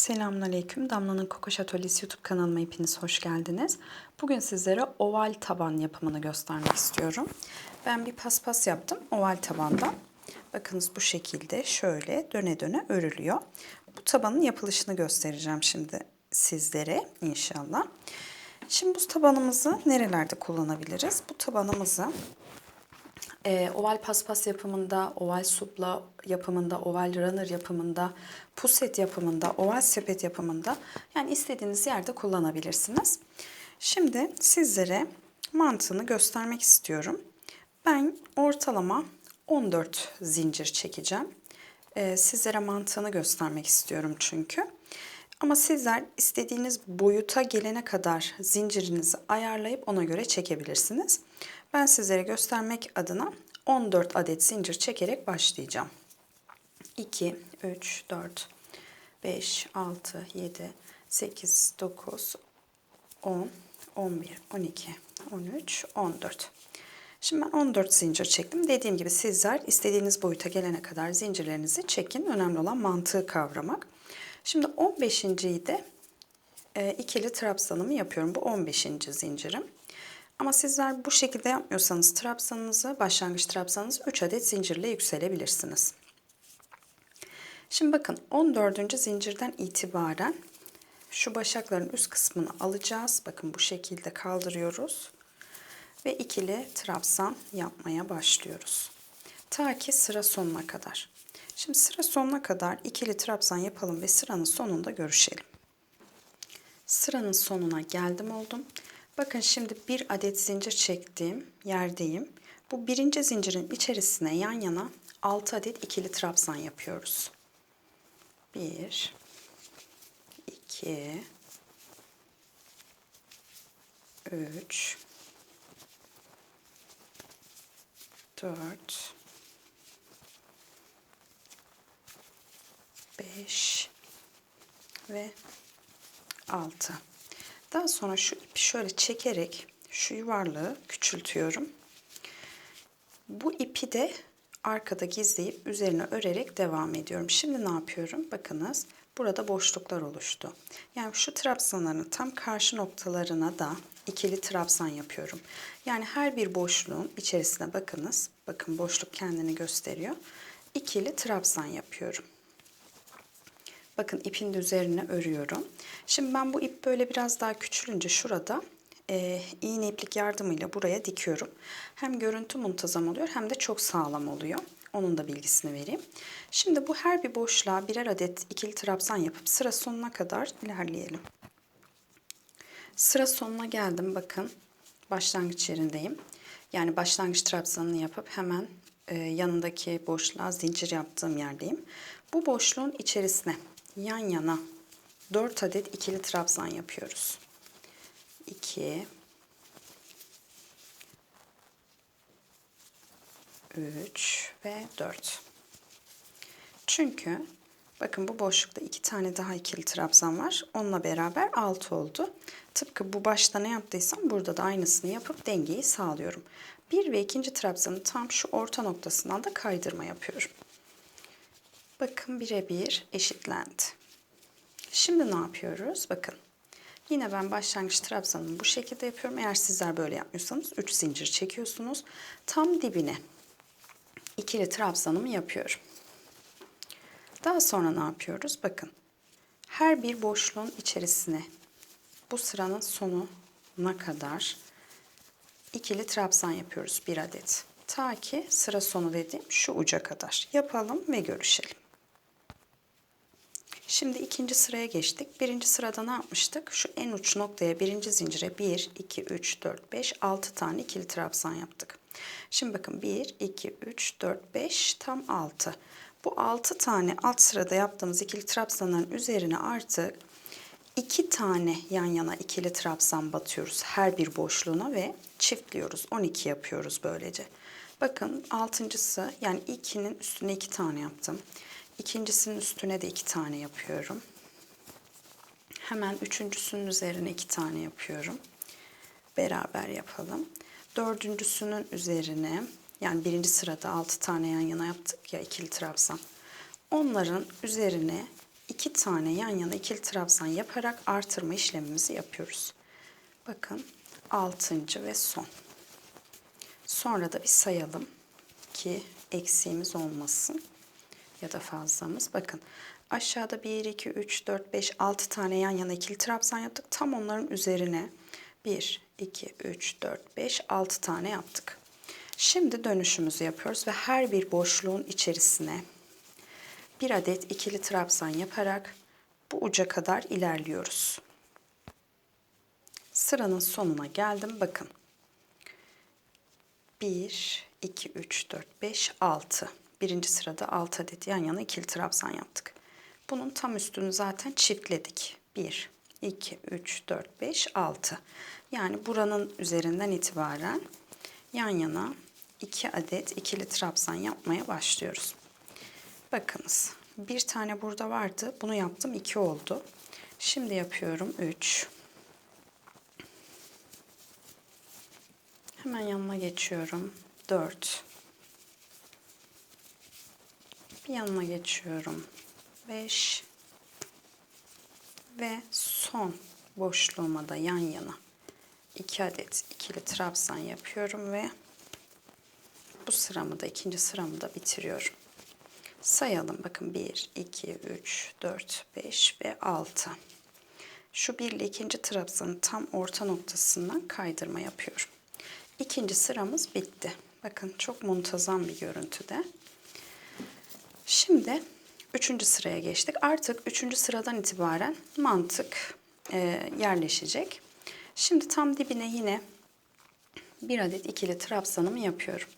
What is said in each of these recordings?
Selamünaleyküm. Damla'nın Kokoş Atölyesi YouTube kanalıma hepiniz hoş geldiniz. Bugün sizlere oval taban yapımını göstermek istiyorum. Ben bir paspas yaptım oval tabanda. Bakınız bu şekilde şöyle döne döne örülüyor. Bu tabanın yapılışını göstereceğim şimdi sizlere inşallah. Şimdi bu tabanımızı nerelerde kullanabiliriz? Bu tabanımızı e, oval paspas yapımında, oval supla yapımında, oval runner yapımında, puset yapımında, oval sepet yapımında yani istediğiniz yerde kullanabilirsiniz. Şimdi sizlere mantığını göstermek istiyorum. Ben ortalama 14 zincir çekeceğim. E, sizlere mantığını göstermek istiyorum çünkü. Ama sizler istediğiniz boyuta gelene kadar zincirinizi ayarlayıp ona göre çekebilirsiniz. Ben sizlere göstermek adına 14 adet zincir çekerek başlayacağım. 2, 3, 4, 5, 6, 7, 8, 9, 10, 11, 12, 13, 14. Şimdi ben 14 zincir çektim. Dediğim gibi sizler istediğiniz boyuta gelene kadar zincirlerinizi çekin. Önemli olan mantığı kavramak. Şimdi 15.yi de e, ikili trabzanımı yapıyorum. Bu 15. zincirim. Ama sizler bu şekilde yapmıyorsanız trabzanınızı, başlangıç trabzanınızı 3 adet zincirle yükselebilirsiniz. Şimdi bakın 14. zincirden itibaren şu başakların üst kısmını alacağız. Bakın bu şekilde kaldırıyoruz. Ve ikili trabzan yapmaya başlıyoruz. Ta ki sıra sonuna kadar. Şimdi sıra sonuna kadar ikili trabzan yapalım ve sıranın sonunda görüşelim. Sıranın sonuna geldim oldum. Bakın şimdi bir adet zincir çektiğim yerdeyim. Bu birinci zincirin içerisine yan yana 6 adet ikili trabzan yapıyoruz. 1 2 3 4 5 ve 6. Daha sonra şu ipi şöyle çekerek şu yuvarlığı küçültüyorum. Bu ipi de arkada gizleyip üzerine örerek devam ediyorum. Şimdi ne yapıyorum? Bakınız burada boşluklar oluştu. Yani şu trabzanların tam karşı noktalarına da ikili trabzan yapıyorum. Yani her bir boşluğun içerisine bakınız. Bakın boşluk kendini gösteriyor. İkili trabzan yapıyorum. Bakın ipin üzerine örüyorum. Şimdi ben bu ip böyle biraz daha küçülünce şurada e, iğne iplik yardımıyla buraya dikiyorum. Hem görüntü muntazam oluyor hem de çok sağlam oluyor. Onun da bilgisini vereyim. Şimdi bu her bir boşluğa birer adet ikili trabzan yapıp sıra sonuna kadar ilerleyelim. Sıra sonuna geldim. Bakın başlangıç yerindeyim. Yani başlangıç trabzanını yapıp hemen e, yanındaki boşluğa zincir yaptığım yerdeyim. Bu boşluğun içerisine yan yana 4 adet ikili trabzan yapıyoruz. 2 3 ve 4. Çünkü bakın bu boşlukta iki tane daha ikili trabzan var. Onunla beraber 6 oldu. Tıpkı bu başta ne yaptıysam burada da aynısını yapıp dengeyi sağlıyorum. Bir ve ikinci trabzanın tam şu orta noktasından da kaydırma yapıyorum. Bakın birebir eşitlendi. Şimdi ne yapıyoruz? Bakın. Yine ben başlangıç trabzanımı bu şekilde yapıyorum. Eğer sizler böyle yapmıyorsanız 3 zincir çekiyorsunuz. Tam dibine ikili trabzanımı yapıyorum. Daha sonra ne yapıyoruz? Bakın. Her bir boşluğun içerisine bu sıranın sonuna kadar ikili trabzan yapıyoruz bir adet. Ta ki sıra sonu dediğim şu uca kadar. Yapalım ve görüşelim. Şimdi ikinci sıraya geçtik. Birinci sırada ne yapmıştık? Şu en uç noktaya birinci zincire 1, 2, 3, 4, 5, 6 tane ikili trabzan yaptık. Şimdi bakın 1, 2, 3, 4, 5 tam 6. Bu 6 tane alt sırada yaptığımız ikili trabzanların üzerine artık 2 tane yan yana ikili trabzan batıyoruz her bir boşluğuna ve çiftliyoruz. 12 yapıyoruz böylece. Bakın altıncısı yani 2'nin üstüne 2 tane yaptım. İkincisinin üstüne de iki tane yapıyorum. Hemen üçüncüsünün üzerine iki tane yapıyorum. Beraber yapalım. Dördüncüsünün üzerine yani birinci sırada altı tane yan yana yaptık ya ikili trabzan. Onların üzerine iki tane yan yana ikili trabzan yaparak artırma işlemimizi yapıyoruz. Bakın altıncı ve son. Sonra da bir sayalım ki eksiğimiz olmasın ya da fazlamız. Bakın aşağıda 1, 2, 3, 4, 5, 6 tane yan yana ikili trabzan yaptık. Tam onların üzerine 1, 2, 3, 4, 5, 6 tane yaptık. Şimdi dönüşümüzü yapıyoruz ve her bir boşluğun içerisine bir adet ikili trabzan yaparak bu uca kadar ilerliyoruz. Sıranın sonuna geldim. Bakın. 1, 2, 3, 4, 5, 6. Birinci sırada 6 adet yan yana ikili trabzan yaptık. Bunun tam üstünü zaten çiftledik. 1, 2, 3, 4, 5, 6. Yani buranın üzerinden itibaren yan yana 2 adet ikili trabzan yapmaya başlıyoruz. Bakınız bir tane burada vardı. Bunu yaptım 2 oldu. Şimdi yapıyorum 3. Hemen yanına geçiyorum. 4. Bir yanına geçiyorum. 5. Ve son boşluğuma da yan yana 2 adet ikili trabzan yapıyorum ve bu sıramı da ikinci sıramı da bitiriyorum. Sayalım bakın 1, 2, 3, 4, 5 ve 6. Şu bir ile ikinci trabzanın tam orta noktasından kaydırma yapıyorum. İkinci sıramız bitti. Bakın çok muntazam bir görüntüde. Şimdi üçüncü sıraya geçtik. Artık üçüncü sıradan itibaren mantık e, yerleşecek. Şimdi tam dibine yine bir adet ikili trabzanımı yapıyorum.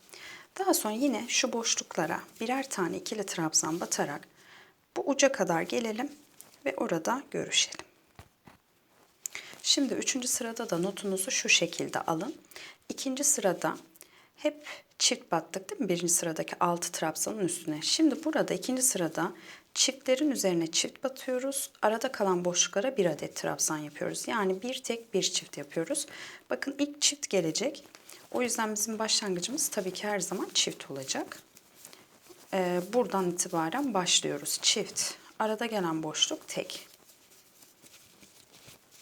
Daha sonra yine şu boşluklara birer tane ikili trabzan batarak bu uca kadar gelelim ve orada görüşelim. Şimdi üçüncü sırada da notunuzu şu şekilde alın. İkinci sırada hep çift battık değil mi? Birinci sıradaki altı trabzanın üstüne. Şimdi burada ikinci sırada çiftlerin üzerine çift batıyoruz. Arada kalan boşluklara bir adet trabzan yapıyoruz. Yani bir tek bir çift yapıyoruz. Bakın ilk çift gelecek. O yüzden bizim başlangıcımız tabii ki her zaman çift olacak. Ee, buradan itibaren başlıyoruz. Çift. Arada gelen boşluk tek.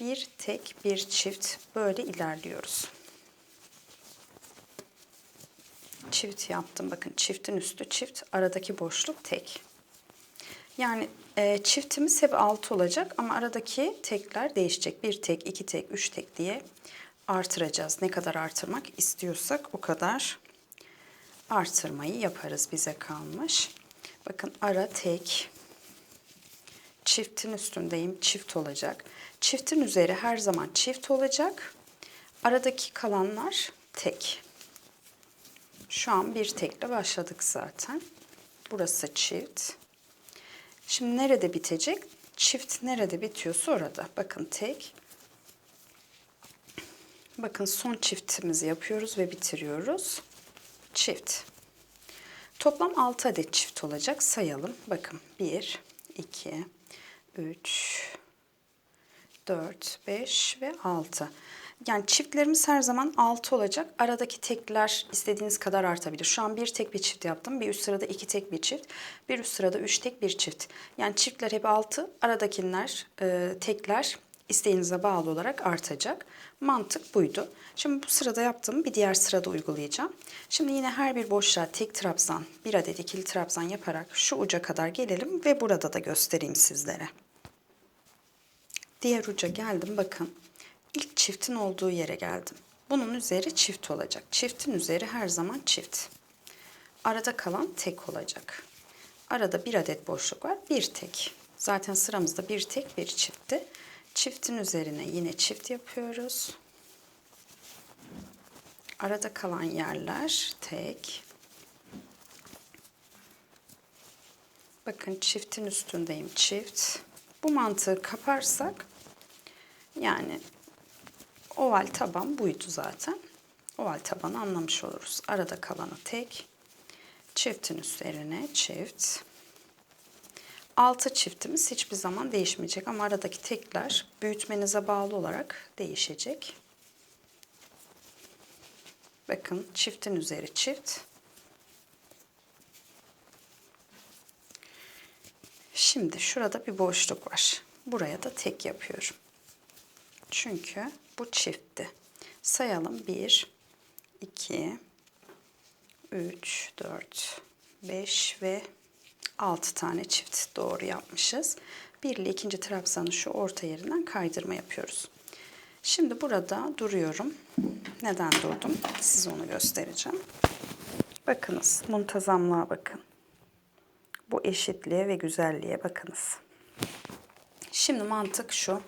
Bir tek bir çift böyle ilerliyoruz. Çift yaptım. Bakın çiftin üstü çift. Aradaki boşluk tek. Yani e, çiftimiz hep 6 olacak ama aradaki tekler değişecek. Bir tek, iki tek, üç tek diye artıracağız. Ne kadar artırmak istiyorsak o kadar artırmayı yaparız bize kalmış. Bakın ara tek. Çiftin üstündeyim. Çift olacak. Çiftin üzeri her zaman çift olacak. Aradaki kalanlar tek. Şu an bir tekle başladık zaten. Burası çift. Şimdi nerede bitecek? Çift nerede bitiyorsa orada. Bakın tek. Bakın son çiftimizi yapıyoruz ve bitiriyoruz. Çift. Toplam 6 adet çift olacak. Sayalım. Bakın 1, 2, 3, 4, 5 ve 6. Yani çiftlerimiz her zaman 6 olacak. Aradaki tekler istediğiniz kadar artabilir. Şu an bir tek bir çift yaptım. Bir üst sırada iki tek bir çift. Bir üst sırada üç tek bir çift. Yani çiftler hep 6. Aradakiler, e, tekler isteğinize bağlı olarak artacak. Mantık buydu. Şimdi bu sırada yaptığımı bir diğer sırada uygulayacağım. Şimdi yine her bir boşluğa tek trabzan, bir adet ikili trabzan yaparak şu uca kadar gelelim ve burada da göstereyim sizlere. Diğer uca geldim bakın. İlk çiftin olduğu yere geldim. Bunun üzeri çift olacak. Çiftin üzeri her zaman çift. Arada kalan tek olacak. Arada bir adet boşluk var. Bir tek. Zaten sıramızda bir tek bir çiftti. Çiftin üzerine yine çift yapıyoruz. Arada kalan yerler tek. Bakın çiftin üstündeyim çift. Bu mantığı kaparsak yani oval taban buydu zaten. Oval tabanı anlamış oluruz. Arada kalanı tek. Çiftin üzerine çift. Altı çiftimiz hiçbir zaman değişmeyecek ama aradaki tekler büyütmenize bağlı olarak değişecek. Bakın çiftin üzeri çift. Şimdi şurada bir boşluk var. Buraya da tek yapıyorum. Çünkü bu çiftti. Sayalım. 1, 2, 3, 4, 5 ve 6 tane çift doğru yapmışız. Bir ile ikinci trabzanı şu orta yerinden kaydırma yapıyoruz. Şimdi burada duruyorum. Neden durdum? Size onu göstereceğim. Bakınız muntazamlığa bakın. Bu eşitliğe ve güzelliğe bakınız. Şimdi mantık şu.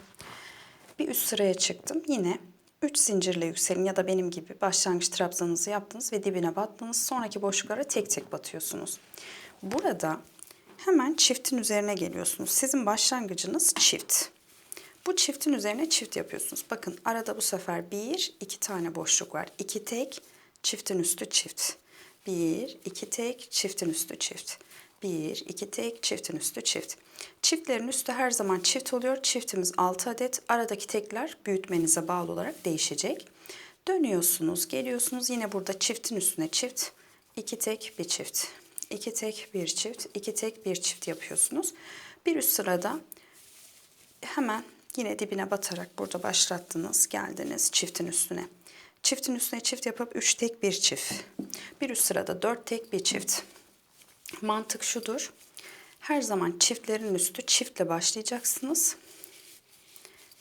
Bir üst sıraya çıktım. Yine 3 zincirle yükselin ya da benim gibi başlangıç trabzanınızı yaptınız ve dibine battınız. Sonraki boşluklara tek tek batıyorsunuz. Burada hemen çiftin üzerine geliyorsunuz. Sizin başlangıcınız çift. Bu çiftin üzerine çift yapıyorsunuz. Bakın arada bu sefer bir, iki tane boşluk var. İki tek, çiftin üstü çift. Bir, iki tek, çiftin üstü çift. Bir, iki tek, çiftin üstü çift. Çiftlerin üstü her zaman çift oluyor. Çiftimiz 6 adet. Aradaki tekler büyütmenize bağlı olarak değişecek. Dönüyorsunuz, geliyorsunuz. Yine burada çiftin üstüne çift. iki tek, bir çift. İki tek, bir çift. iki tek, bir çift yapıyorsunuz. Bir üst sırada hemen yine dibine batarak burada başlattınız, geldiniz çiftin üstüne. Çiftin üstüne çift yapıp 3 tek bir çift. Bir üst sırada 4 tek bir çift. Mantık şudur. Her zaman çiftlerin üstü çiftle başlayacaksınız.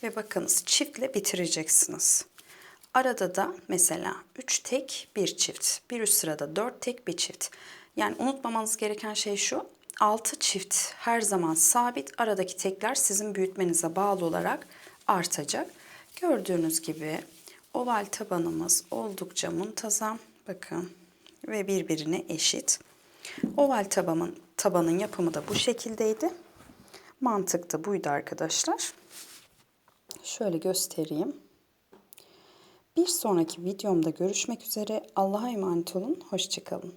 Ve bakınız çiftle bitireceksiniz. Arada da mesela 3 tek bir çift. Bir üst sırada 4 tek bir çift. Yani unutmamanız gereken şey şu. 6 çift her zaman sabit. Aradaki tekler sizin büyütmenize bağlı olarak artacak. Gördüğünüz gibi oval tabanımız oldukça muntazam. Bakın ve birbirine eşit. Oval tabanın, tabanın yapımı da bu şekildeydi. Mantık da buydu arkadaşlar. Şöyle göstereyim. Bir sonraki videomda görüşmek üzere. Allah'a emanet olun. Hoşçakalın.